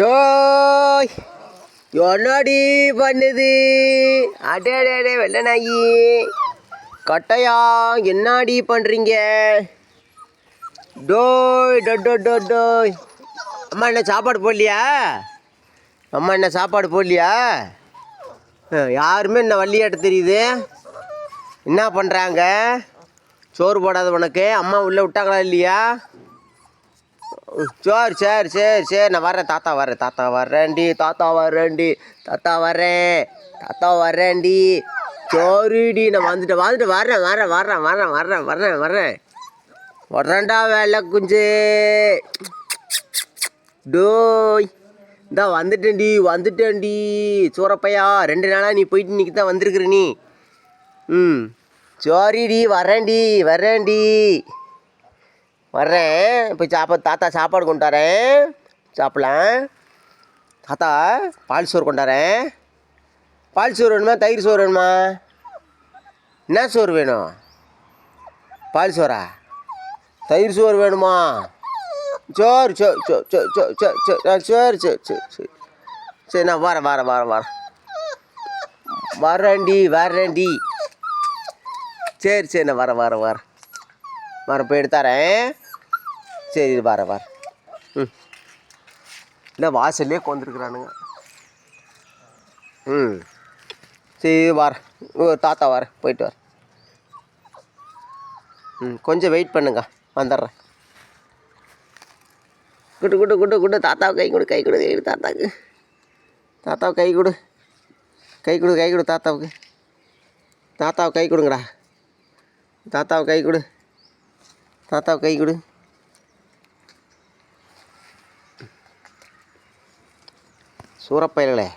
டோய் என்னடி பண்ணுது? அடே அடே அடே வெள்ள நாயி. கட்டையா என்னடி பண்ணுறீங்க டோய் டோ டோ டோய். அம்மா என்ன சாப்பாடு போடலையா? அம்மா என்ன சாப்பாடு போடலையா? யாருமே என்ன வள்ளியாட்ட தெரியுது? என்ன பண்ணுறாங்க சோறு போடாத உனக்கு? அம்மா உள்ளே விட்டாங்களா இல்லையா? சரி சரி சரி சரி. நான் வரேன் தாத்தா வரேன் தாத்தா வரேன்டி தாத்தா வரேன்டி தாத்தா வரேன் தாத்தா வரேன்டி சரிடி. நான் வந்துட்டேன் வந்துட்டு வரேன் வரேன் வரேன் வரேன் வரேன் வரேன் வரேன் வரேன்டா வேலை குஞ்சு. டோய். இந்தா வந்துட்டேன்டி வந்துட்டேன்டி. சூரப்பையா ரெண்டு நாளாக நீ போயிட்டு இன்னைக்கு தான் வந்திருக்குற நீ. ம். சரிடி வரேன்டி வரேன்டி வர்றேன். இப்போ சாப்பாடு தாத்தா சாப்பாடு கொண்டு வரேன் தாத்தா பால் சோறு கொண்டாரேன். பால் சோறு வேணுமா? தயிர் சோறு வேணுமா? என்ன சோறு வேணும்? பால் சோறா? தயிர் சோறு வேணுமா? சோறு சோ சோ சோ சோ சோ சோ சரி சரி சரி சரி சரி நான் வரேன் வரேன் வரேன் வரேன். வரேன்டி வரேன்டி. சரி சரி நான் வரேன் வரேன் வரேன். வரேன் போய் எடுத்தாரேன் சரி இரு, வரேன் வரேன் ம். இல்லை வாசல்லே கொந்துருக்குறானுங்க ம். சரி வரேன் ஓ தாத்தா வரேன் போயிட்டு வரேன் ம் கொஞ்சம் வெயிட் பண்ணுங்க வந்துடுறேன். குடு குடு குடு குடு தாத்தாவை கை கொடு கை கொடு கை கொடு தாத்தாவுக்கு. தாத்தாவை கை கொடு. கை கொடு கை கொடு தாத்தாவுக்கு. தாத்தாவை கை கொடுங்கடா. தாத்தாவை கை கொடு. தாத்தாவை கை கொடு. சூறப்பயல்களே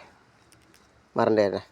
மறந்துடுறேன்.